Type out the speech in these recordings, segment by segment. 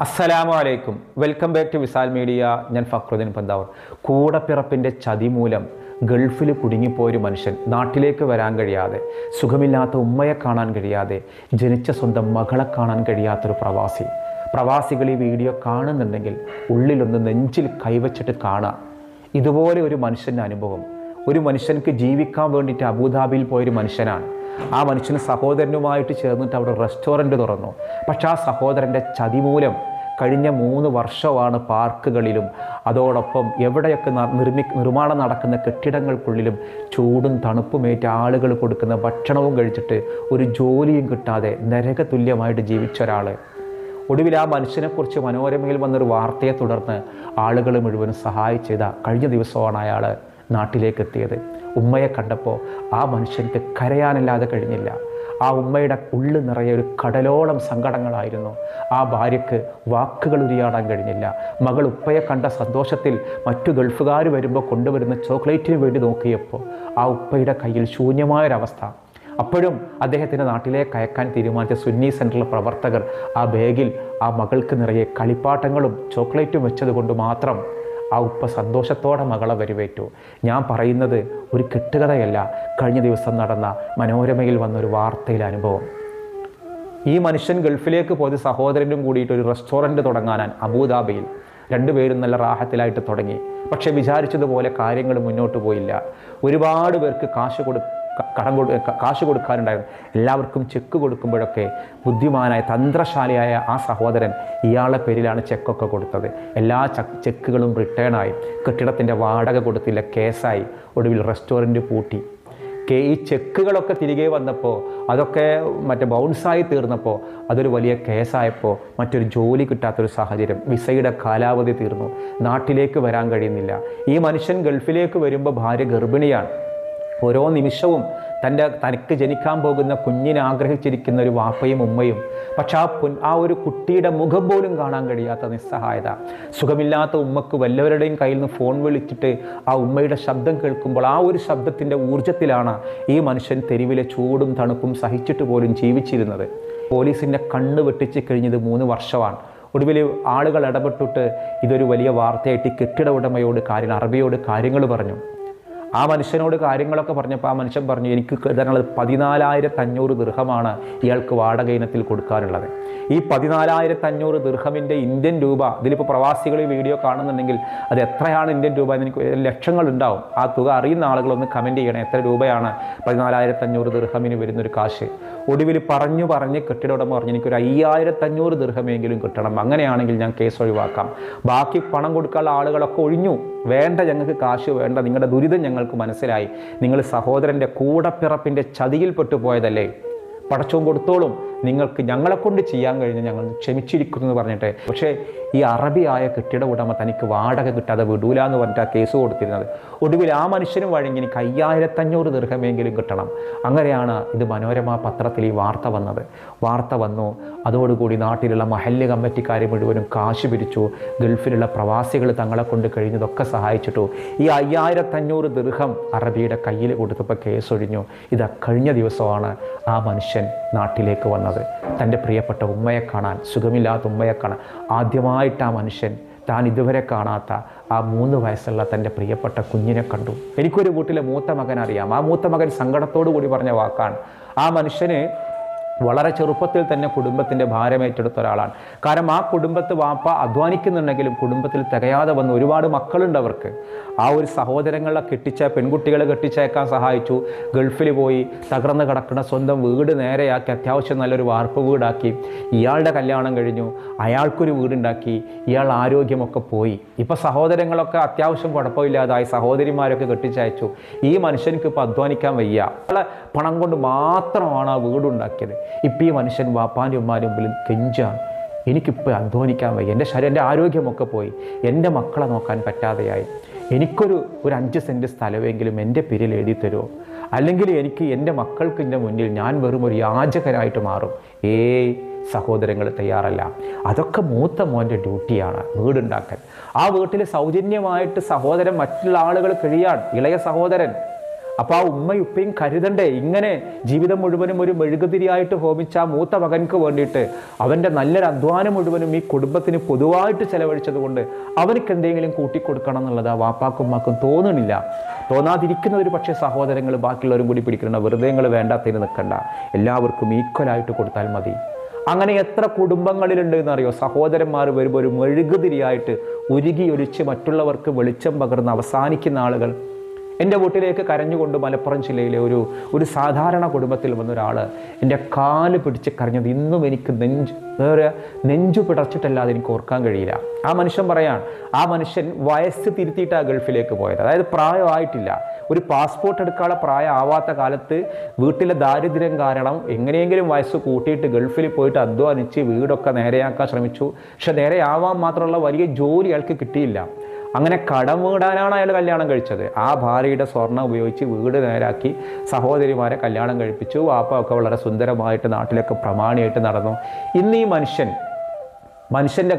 അസ്സലാമു അലൈക്കും. Welcome back to Visal media. ഞാൻ ഫക്രുദ്ദീൻ പന്താവർ. കൂടപ്പിറപ്പിന്റെ ചതി മൂലം ഗൾഫിൽ കുടുങ്ങിപ്പോയൊരു മനുഷ്യൻ നാട്ടിലേക്ക് വരാൻ കഴിയാതെ സുഖമില്ലാത്ത ഉമ്മയെ കാണാൻ കഴിയാതെ ജനിച്ച സ്വന്തം മകളെ കാണാൻ കഴിയാത്തൊരു പ്രവാസി. പ്രവാസികൾ ഈ വീഡിയോ കാണുന്നുണ്ടെങ്കിൽ ഉള്ളിലൊന്ന് നെഞ്ചിൽ കൈവച്ചിട്ട് കാണാം ഇതുപോലെ ഒരു മനുഷ്യന്റെ അനുഭവം. ഒരു മനുഷ്യൻക്ക് ജീവിക്കാൻ വേണ്ടിയിട്ട് അബുദാബിയിൽ പോയൊരു മനുഷ്യനാണ്. ആ മനുഷ്യന് സഹോദരനുമായിട്ട് ചേർന്നിട്ട് അവിടെ റെസ്റ്റോറന്റ് തുറന്നു. പക്ഷെ ആ സഹോദരന്റെ ചതി മൂലം കഴിഞ്ഞ മൂന്ന് വർഷമാണ് പാർക്കുകളിലും അതോടൊപ്പം എവിടെയൊക്കെ നിർമ്മി നിർമ്മാണം നടക്കുന്ന കെട്ടിടങ്ങൾക്കുള്ളിലും ചൂടും തണുപ്പുമേറ്റ് ആളുകൾ കൊടുക്കുന്ന ഭക്ഷണവും കഴിച്ചിട്ട് ഒരു ജോലിയും കിട്ടാതെ നരകതുല്യമായിട്ട് ജീവിച്ച ഒരാൾ ഒടുവിൽ ആ മനുഷ്യനെക്കുറിച്ച് മനോരമയിൽ വന്നൊരു വാർത്തയെ തുടർന്ന് ആളുകൾ മുഴുവനും സഹായിച്ചത് കഴിഞ്ഞ ദിവസമാണ് അയാൾ നാട്ടിലേക്ക് എത്തിയത് ഉമ്മയെ കണ്ടപ്പോൾ ആ മനുഷ്യർക്ക് കരയാനല്ലാതെ കഴിഞ്ഞില്ല. ആ ഉമ്മയുടെ ഉള്ളു നിറയെ ഒരു കടലോളം സങ്കടങ്ങളായിരുന്നു. ആ ഭാര്യയ്ക്ക് വാക്കുകൾ ഉരിയാടാൻ കഴിഞ്ഞില്ല. മകൾ ഉപ്പയെ കണ്ട സന്തോഷത്തിൽ മറ്റു ഗൾഫുകാർ വരുമ്പോൾ കൊണ്ടുവരുന്ന ചോക്ലേറ്റിന് വേണ്ടി നോക്കിയപ്പോൾ ആ ഉപ്പയുടെ കയ്യിൽ ശൂന്യമായൊരവസ്ഥ. അപ്പോഴും അദ്ദേഹത്തിന്റെ നാട്ടിലേക്ക് അയക്കാൻ തീരുമാനിച്ച സുന്നി സെന്ററിലെ പ്രവർത്തകർ ആ ബാഗിൽ ആ മകൾക്ക് നിറയെ കളിപ്പാട്ടങ്ങളും ചോക്ലേറ്റും വെച്ചതുകൊണ്ട് മാത്രം ആ ഉപ്പ സന്തോഷത്തോടെ മകളെ വരവേറ്റു. ഞാൻ പറയുന്നത് ഒരു കെട്ടുകഥയല്ല. കഴിഞ്ഞ ദിവസം നടന്ന മനോരമയിൽ വന്ന ഒരു വാർത്തയിലെ അനുഭവം. ഈ മനുഷ്യൻ ഗൾഫിലേക്ക് പോയത് സഹോദരനും കൂടിയിട്ട് ഒരു റെസ്റ്റോറന്റ് തുടങ്ങാനാണ് അബുദാബിയിൽ. രണ്ടുപേരും നല്ല റാഹത്തിലായിട്ട് തുടങ്ങി. പക്ഷേ വിചാരിച്ചതുപോലെ കാര്യങ്ങൾ മുന്നോട്ട് പോയില്ല. ഒരുപാട് പേർക്ക് കാശ് കൊടു ക- കടം കൊടു കാശ് കൊടുക്കാനുണ്ടായിരുന്നു എല്ലാവർക്കും ചെക്ക് കൊടുക്കുമ്പോഴൊക്കെ ബുദ്ധിമാനായ തന്ത്രശാലിയായ ആ സഹോദരൻ ഇയാളുടെ പേരിലാണ് ചെക്കൊക്കെ കൊടുത്തത്. എല്ലാ ചെക്കുകളും റിട്ടേണായി കെട്ടിടത്തിന്റെ വാടക കൊടുത്തില്ല കേസായി. ഒടുവിൽ റെസ്റ്റോറന്റ് പൂട്ടി. കെ ഈ ചെക്കുകളൊക്കെ തിരികെ വന്നപ്പോൾ അതൊക്കെ മറ്റേ ബൗൺസായി തീർന്നപ്പോൾ അതൊരു വലിയ കേസായപ്പോൾ മറ്റൊരു ജോലി കിട്ടാത്തൊരു സാഹചര്യം വിസയുടെ കാലാവധി തീർന്നു. നാട്ടിലേക്ക് വരാൻ കഴിയുന്നില്ല. ഈ മനുഷ്യൻ ഗൾഫിലേക്ക് വരുമ്പോൾ ഭാര്യ ഗർഭിണിയാണ്. ഓരോ നിമിഷവും തന്റെ തനിക്ക് ജനിക്കാൻ പോകുന്ന കുഞ്ഞിനെ ആഗ്രഹിച്ചിരിക്കുന്ന ഒരു വാപ്പയും ഉമ്മയും. പക്ഷെ ആ പൊൻ ആ ഒരു കുട്ടിയുടെ മുഖം പോലും കാണാൻ കഴിയാത്ത നിസ്സഹായത. സുഖമില്ലാത്ത ഉമ്മക്ക് വല്ലവരുടെയും കയ്യിൽ നിന്ന് ഫോൺ വിളിച്ചിട്ട് ആ ഉമ്മയുടെ ശബ്ദം കേൾക്കുമ്പോൾ ആ ഒരു ശബ്ദത്തിന്റെ ഊർജത്തിലാണ് ഈ മനുഷ്യൻ തെരുവിലെ ചൂടും തണുപ്പും സഹിച്ചിട്ട് പോലും ജീവിച്ചിരുന്നത്. പോലീസിന്റെ കണ്ണ് വെട്ടിച്ച് കഴിഞ്ഞത് മൂന്ന് വർഷമാണ്. ഒടുവിൽ ആളുകൾ ഇടപെട്ടിട്ട് ഇതൊരു വലിയ വാർത്തയായിട്ട് കെട്ടിട ഉടമയോട് കാര്യം അറബിയോട് കാര്യങ്ങൾ പറഞ്ഞു. ആ മനുഷ്യനോട് കാര്യങ്ങളൊക്കെ പറഞ്ഞപ്പോൾ ആ മനുഷ്യൻ പറഞ്ഞു എനിക്ക് തരാനുള്ളത് പതിനാലായിരത്തി അഞ്ഞൂറ് ദീർഘമാണ് ഇയാൾക്ക് വാടക ഇനത്തിൽ കൊടുക്കാനുള്ളത്. ഈ പതിനാലായിരത്തി അഞ്ഞൂറ് ദീർഘമിന്റെ ഇന്ത്യൻ രൂപ ഇതിലിപ്പോൾ പ്രവാസികൾ ഈ വീഡിയോ കാണുന്നുണ്ടെങ്കിൽ അത് എത്രയാണ് ഇന്ത്യൻ രൂപ എന്ന് എനിക്ക് ലക്ഷങ്ങൾ ഉണ്ടാവും. ആ തുക അറിയുന്ന ആളുകളൊന്ന് കമന്റ് ചെയ്യണം എത്ര രൂപയാണ് പതിനാലായിരത്തി അഞ്ഞൂറ് ദീർഘമിന് വരുന്നൊരു കാശ്. ഒടുവിൽ പറഞ്ഞു പറഞ്ഞ് കെട്ടിട പറഞ്ഞു എനിക്കൊരു അയ്യായിരത്തി അഞ്ഞൂറ് ദീർഘമെങ്കിലും കിട്ടണം. അങ്ങനെയാണെങ്കിൽ ഞാൻ കേസ് ഒഴിവാക്കാം. ബാക്കി പണം കൊടുക്കാനുള്ള ആളുകളൊക്കെ ഒഴിഞ്ഞു. വേണ്ട ഞങ്ങൾക്ക് കാശ് വേണ്ട നിങ്ങളുടെ ദുരിതം ഞങ്ങൾക്ക് മനസ്സിലായി. നിങ്ങൾ സഹോദരന്റെ കൂടപ്പിറപ്പിന്റെ ചതിയിൽപ്പെട്ടു പോയതല്ലേ പടച്ചവും കൊടുത്തോളും. നിങ്ങൾക്ക് ഞങ്ങളെ കൊണ്ട് ചെയ്യാൻ കഴിഞ്ഞ് ഞങ്ങൾ ക്ഷമിച്ചിരിക്കുന്നു എന്ന് പറഞ്ഞിട്ട്. പക്ഷേ ഈ അറബിയായ കെട്ടിട ഉടമ തനിക്ക് വാടക കിട്ടാതെ വിടൂല എന്ന് പറഞ്ഞിട്ട് ആ കേസ് കൊടുത്തിരുന്നത്. ഒടുവിൽ ആ മനുഷ്യനും വഴങ്ങി എനിക്ക് അയ്യായിരത്തഞ്ഞൂറ് ദീർഘമെങ്കിലും കിട്ടണം. അങ്ങനെയാണ് ഇത് മനോരമ പത്രത്തിൽ ഈ വാർത്ത വന്നത്. വാർത്ത വന്നു. അതോടുകൂടി നാട്ടിലുള്ള മഹല്ല് കമ്മിറ്റിക്കാർ മുഴുവനും കാശ് പിരിച്ചു. ഗൾഫിലുള്ള പ്രവാസികൾ തങ്ങളെ കൊണ്ട് കഴിഞ്ഞതൊക്കെ സഹായിച്ചിട്ടു. ഈ അയ്യായിരത്തഞ്ഞൂറ് ദീർഘം അറബിയുടെ കയ്യിൽ കൊടുത്തപ്പോൾ കേസ് ഒഴിഞ്ഞു ഇത് കഴിഞ്ഞ ദിവസമാണ് ആ മനുഷ്യൻ നാട്ടിലേക്ക് വന്നത്. തന്റെ പ്രിയപ്പെട്ട ഉമ്മയെ കാണാൻ സുഖമില്ലാത്ത ഉമ്മയെ കാണാൻ. ആദ്യമായിട്ട് ആ മനുഷ്യൻ താൻ ഇതുവരെ കാണാത്ത ആ മൂന്ന് വയസ്സുള്ള തന്റെ പ്രിയപ്പെട്ട കുഞ്ഞിനെ കണ്ടു. എനിക്കൊരു വീട്ടിലെ മൂത്ത മകൻ അറിയാം ആ മൂത്ത മകൻ സങ്കടത്തോടു കൂടി പറഞ്ഞ വാക്കാണ്. ആ മനുഷ്യന് വളരെ ചെറുപ്പത്തിൽ തന്നെ കുടുംബത്തിന്റെ ഭാരം ഏറ്റെടുത്ത ഒരാളാണ്. കാരണം ആ കുടുംബത്ത് വാപ്പ അധ്വാനിക്കുന്നുണ്ടെങ്കിലും കുടുംബത്തിൽ തികയാതെ വന്ന് ഒരുപാട് മക്കളുണ്ട് അവർക്ക്. ആ ഒരു സഹോദരങ്ങളെ കെട്ടിച്ച പെൺകുട്ടികളെ കെട്ടിച്ചേക്കാൻ സഹായിച്ചു. ഗൾഫിൽ പോയി തകർന്ന് കിടക്കുന്ന സ്വന്തം വീട് നേരെയാക്കി അത്യാവശ്യം നല്ലൊരു വാർപ്പ് വീടാക്കി. ഇയാളുടെ കല്യാണം കഴിഞ്ഞു. അയാൾക്കൊരു വീടുണ്ടാക്കി. ഇയാൾ ആരോഗ്യമൊക്കെ പോയി. ഇപ്പോൾ സഹോദരങ്ങളൊക്കെ അത്യാവശ്യം കുഴപ്പമില്ലാതായി സഹോദരിമാരൊക്കെ കെട്ടിച്ചയച്ചു. ഈ മനുഷ്യർക്ക് ഇപ്പോൾ അധ്വാനിക്കാൻ വയ്യ. പണം കൊണ്ട് മാത്രമാണ് ആ വീടുണ്ടാക്കിയത്. ഇപ്പം ഈ മനുഷ്യൻ വാപ്പാന്റെ ഉമ്മാന്റെ മുമ്പിൽ കെഞ്ചാണ്. എനിക്കിപ്പോൾ അധ്വാനിക്കാൻ വയ്യ. എന്റെ ശരീരം എന്റെ ആരോഗ്യമൊക്കെ പോയി. എന്റെ മക്കളെ നോക്കാൻ പറ്റാതെയായി. എനിക്കൊരു ഒരു അഞ്ച് സെന്റ് സ്ഥലമെങ്കിലും എന്റെ പേരിൽ എഴുതി തരുമോ? അല്ലെങ്കിൽ എനിക്ക് എന്റെ മക്കൾക്ക് എന്റെ മുന്നിൽ ഞാൻ വെറും ഒരു യാചകനായിട്ട് മാറും? ഏ സഹോദരങ്ങൾ തയ്യാറല്ല. അതൊക്കെ മൂത്ത മോന്റെ ഡ്യൂട്ടിയാണ് വീടുണ്ടാക്കാൻ ആ വീട്ടിൽ സൗജന്യമായിട്ട് സഹോദരൻ മറ്റുള്ള ആളുകൾ കഴിയാൻ ഇളയ സഹോദരൻ അപ്പോൾ ആ ഉമ്മയും ഉപ്പയും കരുതണ്ടേ ഇങ്ങനെ ജീവിതം മുഴുവനും ഒരു മെഴുകുതിരിയായിട്ട് ഹോമിച്ച ആ മൂത്ത മകൻക്ക് വേണ്ടിയിട്ട്. അവന്റെ നല്ലൊരു അധ്വാനം മുഴുവനും ഈ കുടുംബത്തിന് പൊതുവായിട്ട് ചെലവഴിച്ചത് കൊണ്ട് അവർക്ക് എന്തെങ്കിലും കൂട്ടിക്കൊടുക്കണം എന്നുള്ളത് ആ വാപ്പാക്കും ഉമ്മാക്കും തോന്നണില്ല. തോന്നാതിരിക്കുന്ന ഒരു പക്ഷേ സഹോദരങ്ങൾ ബാക്കിയുള്ളവരും കൂടി പിടിക്കണം വെറുതെ വേണ്ടാത്തതിന് നിൽക്കണ്ട എല്ലാവർക്കും ഈക്വലായിട്ട് കൊടുത്താൽ മതി. അങ്ങനെ എത്ര കുടുംബങ്ങളിലുണ്ട് എന്നറിയോ? സഹോദരന്മാർ വരുമ്പോൾ ഒരു മെഴുകുതിരിയായിട്ട് ഉരുകി ഒലിച്ച് മറ്റുള്ളവർക്ക് വെളിച്ചം പകർന്ന് അവസാനിക്കുന്ന ആളുകൾ എന്റെ വീട്ടിലേക്ക് കരഞ്ഞുകൊണ്ട് മലപ്പുറം ജില്ലയിലെ ഒരു ഒരു സാധാരണ കുടുംബത്തിൽ വന്ന ഒരാൾ എന്റെ കാൽ പിടിച്ച് കരഞ്ഞത് ഇന്നും എനിക്ക് നെഞ്ച് വേറെ നെഞ്ചു പിടച്ചിട്ടല്ലാതെ എനിക്ക് ഓർക്കാൻ കഴിയില്ല. ആ മനുഷ്യൻ പറയാൻ ആ മനുഷ്യൻ വയസ്സ് തിരുത്തിയിട്ടാണ് ഗൾഫിലേക്ക് പോയത്. അതായത് പ്രായമായിട്ടില്ല. ഒരു പാസ്പോർട്ട് എടുക്കാനുള്ള പ്രായമാവാത്ത കാലത്ത് വീട്ടിലെ ദാരിദ്ര്യം കാരണം എങ്ങനെയെങ്കിലും വയസ്സ് കൂട്ടിയിട്ട് ഗൾഫിൽ പോയിട്ട് അധ്വാനിച്ച് വീടൊക്കെ നേരെയാക്കാൻ ശ്രമിച്ചു. പക്ഷെ നേരെയാവാൻ മാത്രമുള്ള വലിയ ജോലി അയാൾക്ക് കിട്ടിയില്ല. അങ്ങനെ കടം വീടാനാണ് അയാൾ കല്യാണം കഴിച്ചത്. ആ ഭാര്യയുടെ സ്വർണം ഉപയോഗിച്ച് വീട് നേരാക്കി സഹോദരിമാരെ കല്യാണം കഴിപ്പിച്ചു. വാപ്പ ഒക്കെ വളരെ സുന്ദരമായിട്ട് നാട്ടിലൊക്കെ പ്രമാണിയായിട്ട് നടന്നു. ഇന്ന് ഈ മനുഷ്യൻ മനുഷ്യന്റെ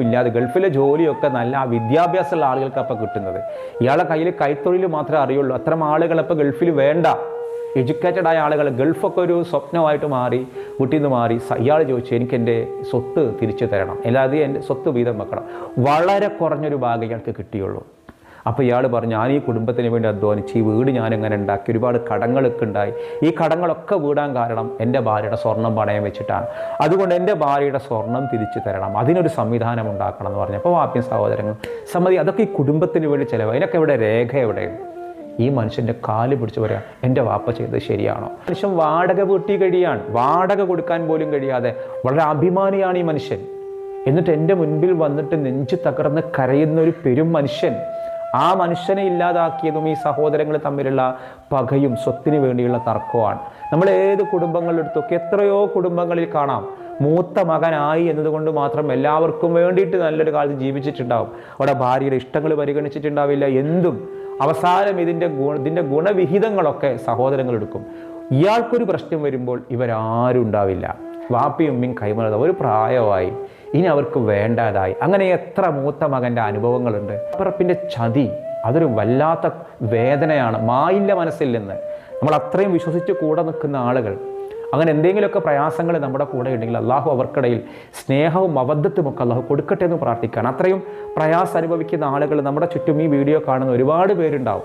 ഇല്ലാതെ ഗൾഫിലെ ജോലിയൊക്കെ നല്ല വിദ്യാഭ്യാസമുള്ള ആളുകൾക്ക് അപ്പോൾ കിട്ടുന്നത്. ഇയാളെ കയ്യിൽ കൈത്തൊഴിൽ മാത്രമേ അറിയുള്ളൂ. അത്തരം ആളുകൾ ഇപ്പോൾ ഗൾഫിൽ വേണ്ട. എഡ്യൂക്കേറ്റഡ് ആയ ആളുകൾ ഗൾഫൊക്കെ ഒരു സ്വപ്നമായിട്ട് മാറി വീട്ടിൽ നിന്ന് മാറി ഇയാൾ ചോദിച്ചു എനിക്ക് എന്റെ സ്വത്ത് തിരിച്ചു തരണം. അല്ലാതെ എന്റെ സ്വത്ത് വീതം വെക്കണം. വളരെ കുറഞ്ഞൊരു ഭാഗം ഇയാൾക്ക് കിട്ടിയുള്ളൂ. അപ്പോൾ ഇയാൾ പറഞ്ഞു ഞാൻ ഈ കുടുംബത്തിന് വേണ്ടി അധ്വാനിച്ച് ഈ വീട് ഞാൻ എങ്ങനെ ഉണ്ടാക്കി? ഒരുപാട് കടങ്ങളൊക്കെ ഉണ്ടായി. ഈ കടങ്ങളൊക്കെ വീടാൻ കാരണം എന്റെ ഭാര്യയുടെ സ്വർണം പണയം വെച്ചിട്ടാണ്. അതുകൊണ്ട് എന്റെ ഭാര്യയുടെ സ്വർണം തിരിച്ചു തരണം. അതിനൊരു സംവിധാനം ഉണ്ടാക്കണം എന്ന് പറഞ്ഞപ്പോൾ വാപ്യം സഹോദരങ്ങൾ സമ്മതി അതൊക്കെ ഈ കുടുംബത്തിന് വേണ്ടി ചിലവ് അതിനൊക്കെ ഇവിടെ രേഖ എവിടെയാണ് ഈ മനുഷ്യന്റെ കാൽ പിടിച്ച് പറയാം എന്റെ വാപ്പ ചെയ്തത് ശരിയാണോ? മനുഷ്യൻ വാടക വീട്ടി കഴിയാണ്. വാടക കൊടുക്കാൻ പോലും കഴിയാതെ വളരെ അഭിമാനിയാണ് ഈ മനുഷ്യൻ. എന്നിട്ട് എന്റെ മുൻപിൽ വന്നിട്ട് നെഞ്ചു തകർന്ന് കരയുന്ന ഒരു പെരും മനുഷ്യൻ ആ മനുഷ്യനെ ഇല്ലാതാക്കിയതും ഈ സഹോദരങ്ങൾ തമ്മിലുള്ള പകയും സ്വത്തിന് വേണ്ടിയുള്ള തർക്കമാണ് നമ്മൾ ഏത് കുടുംബങ്ങളിലെടുത്തൊക്കെ എത്രയോ കുടുംബങ്ങളിൽ കാണാം മൂത്ത മകനായി എന്നതുകൊണ്ട് മാത്രം എല്ലാവർക്കും വേണ്ടിയിട്ട് നല്ലൊരു കാലത്ത് ജീവിച്ചിട്ടുണ്ടാവും. അവിടെ ഭാര്യയുടെ ഇഷ്ടങ്ങൾ പരിഗണിച്ചിട്ടുണ്ടാവില്ല എന്തും. അവസാനം ഇതിന്റെ ഗുണ ഇതിന്റെ ഗുണവിഹിതങ്ങളൊക്കെ സഹോദരങ്ങൾ എടുക്കും. ഇയാൾക്കൊരു പ്രശ്നം വരുമ്പോൾ ഇവരാരും ഉണ്ടാവില്ല. വാപ്പിയും ഉമ്മയും കൈമറത ഒരു പ്രായമായി. ഇനി അവർക്ക് വേണ്ടാതായി. അങ്ങനെ എത്ര മൂത്ത മകന്റെ അനുഭവങ്ങളുണ്ട്. അപ്പറപ്പിന്റെ ചതി അതൊരു വല്ലാത്ത വേദനയാണ്. മായില്ല മനസ്സിൽ നിന്ന്. നമ്മൾ അത്രയും വിശ്വസിച്ച് കൂടെ നിൽക്കുന്ന ആളുകൾ അങ്ങനെ എന്തെങ്കിലുമൊക്കെ പ്രയാസങ്ങൾ നമ്മുടെ കൂടെ ഉണ്ടെങ്കിൽ അള്ളാഹു അവർക്കിടയിൽ സ്നേഹവും അബദ്ധത്തുമൊക്കെ അള്ളാഹു കൊടുക്കട്ടെ എന്ന് പ്രാർത്ഥിക്കാൻ അത്രയും പ്രയാസം അനുഭവിക്കുന്ന ആളുകൾ നമ്മുടെ ചുറ്റും ഈ വീഡിയോ കാണുന്ന ഒരുപാട് പേരുണ്ടാവും.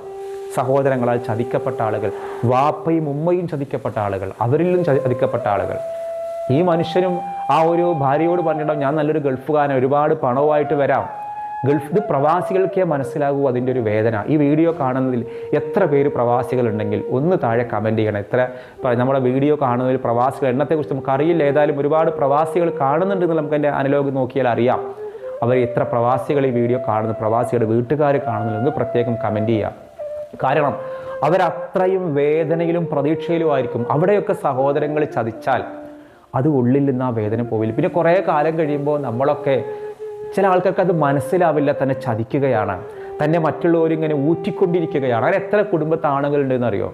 സഹോദരങ്ങളാൽ ചതിക്കപ്പെട്ട ആളുകൾ വാപ്പയും ഉമ്മയും ചതിക്കപ്പെട്ട ആളുകൾ അവരിലും ചതി- ചതിക്കപ്പെട്ട ആളുകൾ. ഈ മനുഷ്യനും ആ ഒരു ഭാര്യയോട് പറഞ്ഞിട്ടുണ്ടാവും ഞാൻ നല്ലൊരു ഗൾഫുകാരൻ ഒരുപാട് പണവുമായിട്ട് വരാം. ഗൾഫ് ഇത് പ്രവാസികൾക്കേ മനസ്സിലാകൂ അതിന്റെ ഒരു വേദന. ഈ വീഡിയോ കാണുന്നതിൽ എത്ര പേര് പ്രവാസികളുണ്ടെങ്കിൽ ഒന്ന് താഴെ കമന്റ് ചെയ്യണം. എത്ര നമ്മുടെ വീഡിയോ കാണുന്നതിൽ പ്രവാസികൾ എണ്ണത്തെക്കുറിച്ച് നമുക്ക് അറിയില്ല ഏതായാലും ഒരുപാട് പ്രവാസികൾ കാണുന്നുണ്ടെന്ന് നമുക്ക് എന്റെ അനലോഗ് നോക്കിയാൽ അറിയാം. അവർ എത്ര പ്രവാസികൾ ഈ വീഡിയോ കാണുന്നു പ്രവാസികളുടെ വീട്ടുകാർ കാണുന്നില്ലെന്ന് പ്രത്യേകം കമന്റ് ചെയ്യാം. കാരണം അവരത്രയും വേദനയിലും പ്രതീക്ഷയിലും ആയിരിക്കും. അവിടെയൊക്കെ സഹോദരങ്ങൾ ചതിച്ചാൽ അത് ഉള്ളിൽ നിന്ന് ആ വേദന പോവില്ല. പിന്നെ കുറേ കാലം കഴിയുമ്പോൾ നമ്മളൊക്കെ ചില ആൾക്കാർക്ക് അത് മനസ്സിലാവില്ല തന്നെ ചതിക്കുകയാണ്. തന്നെ മറ്റുള്ളവരിങ്ങനെ ഊറ്റിക്കൊണ്ടിരിക്കുകയാണ്. അങ്ങനെ എത്ര കുടുംബത്തെ ആണുങ്ങളുണ്ടെന്ന് അറിയോ?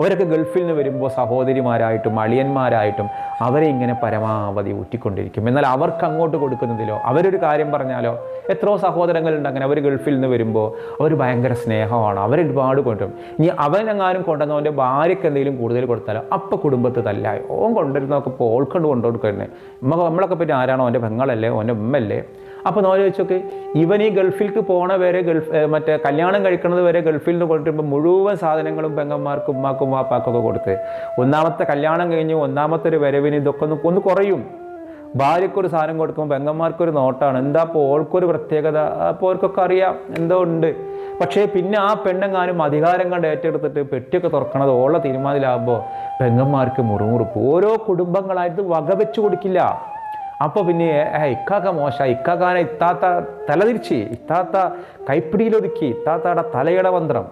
അവരൊക്കെ ഗൾഫിൽ നിന്ന് വരുമ്പോൾ സഹോദരിമാരായിട്ടും അളിയന്മാരായിട്ടും അവരെ ഇങ്ങനെ പരമാവധി ഊറ്റിക്കൊണ്ടിരിക്കും. എന്നാൽ അവർക്ക് അങ്ങോട്ട് കൊടുക്കുന്നതിലോ അവരൊരു കാര്യം പറഞ്ഞാലോ എത്രയോ സഹോദരങ്ങളുണ്ട് അങ്ങനെ. അവർ ഗൾഫിൽ നിന്ന് വരുമ്പോൾ അവർ ഭയങ്കര സ്നേഹമാണ്. അവരൊരുപാട് കൊണ്ടും ഇനി അവനെങ്ങാനും കൊണ്ടുവന്നവന്റെ ഭാര്യയ്ക്ക് എന്തെങ്കിലും കൂടുതൽ കൊടുത്താലോ അപ്പം കുടുംബത്ത് തല്ലായി ഓൻ കൊണ്ടുവരുന്നതൊക്കെ ഇപ്പോൾ ഓൾക്കൊണ്ട് കൊണ്ടുകൊടുക്കുന്നത് നമ്മൾ നമ്മളൊക്കെ പറ്റി ആരാണോ? അവന്റെ പെങ്ങളല്ലേ? അവന്റെ ഉമ്മല്ലേ? അപ്പോൾ നമ്മൾ ചോദിച്ചോക്ക് ഇവൻ ഈ ഗൾഫിലേക്ക് പോണ വരെ ഗൾഫ് മറ്റേ കല്യാണം കഴിക്കുന്നത് വരെ ഗൾഫിൽ നിന്ന് കൊണ്ടുവരുമ്പോൾ മുഴുവൻ സാധനങ്ങളും പെങ്ങന്മാർക്കും ഉമ്മാക്കും വാപ്പാക്കൊക്കെ കൊടുത്ത് ഒന്നാമത്തെ കല്യാണം കഴിഞ്ഞ് ഒന്നാമത്തെ ഒരു വരവിന് ഇതൊക്കെ ഒന്ന് ഒന്ന് കുറയും. ഭാര്യയ്ക്കൊരു സാധനം കൊടുക്കുമ്പോൾ പെങ്ങന്മാർക്കൊരു നോട്ടാണ് എന്താ അപ്പോൾ ഓൾക്കൊരു പ്രത്യേകത? അപ്പോൾ അവർക്കൊക്കെ അറിയാം എന്തോ ഉണ്ട്. പക്ഷേ പിന്നെ ആ പെണ്ണെങ്ങാനും അധികാരം കണ്ട് ഏറ്റെടുത്തിട്ട് പെട്ടിയൊക്കെ തുറക്കണത് ഓള തീരുമാനത്തിലാകുമ്പോൾ പെങ്ങന്മാർക്ക് മുറുമുറുപ്പ് ഓരോ കുടുംബങ്ങളായിട്ട് വകവെച്ച് കൊടുക്കില്ല. അപ്പോൾ പിന്നെ ഇക്കാക്ക മോശ. ഇക്കാക്കാനെ ഇത്താത്ത തലതിരിച്ച് ഇത്താത്ത കൈപ്പിടിയിലൊതുക്കി ഇത്താത്തയുടെ തലയുടെ മന്ത്രം.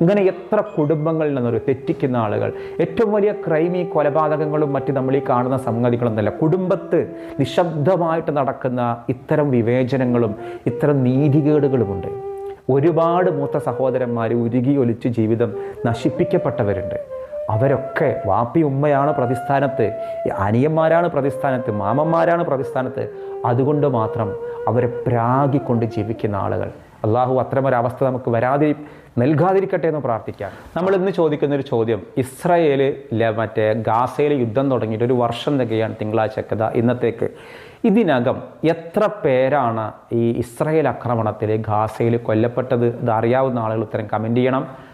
ഇങ്ങനെ എത്ര കുടുംബങ്ങളിൽ നിന്നൊരു തെറ്റിക്കുന്ന ആളുകൾ. ഏറ്റവും വലിയ ക്രൈമി കൊലപാതകങ്ങളും മറ്റ് നമ്മൾ ഈ കാണുന്ന സംഗതികളൊന്നല്ല കുടുംബത്ത് നിശബ്ദമായിട്ട് നടക്കുന്ന ഇത്തരം വിവേചനങ്ങളും ഇത്തരം നീതികേടുകളുമുണ്ട്. ഒരുപാട് മൂത്ത സഹോദരന്മാർ ഉരുകി ഒലിച്ച് ജീവിതം നശിപ്പിക്കപ്പെട്ടവരുണ്ട്. അവരൊക്കെ വാപ്പി ഉമ്മയാണ് പ്രതിസ്ഥാനത്ത് അനിയന്മാരാണ് പ്രതിസ്ഥാനത്ത് മാമന്മാരാണ് പ്രതിസ്ഥാനത്ത്. അതുകൊണ്ട് മാത്രം അവരെ പ്രാഗിക്കൊണ്ട് ജീവിക്കുന്ന ആളുകൾ. അള്ളാഹു അത്തരമൊരവസ്ഥ നമുക്ക് വരാതി നൽകാതിരിക്കട്ടെ എന്ന് പ്രാർത്ഥിക്കാം. നമ്മൾ ഇന്ന് ചോദിക്കുന്ന ഒരു ചോദ്യം ഇസ്രായേൽ മറ്റേ ഗാസയിൽ യുദ്ധം തുടങ്ങിയിട്ട് ഒരു വർഷം തികയാണ് തിങ്കളാഴ്ചക്കത ഇന്നത്തേക്ക്. ഇതിനകം എത്ര പേരാണ് ഈ ഇസ്രയേൽ ആക്രമണത്തിൽ ഗാസയിൽ കൊല്ലപ്പെട്ടത്? ഇത് അറിയാവുന്ന ആളുകൾ ഉത്തരം കമന്റ് ചെയ്യണം.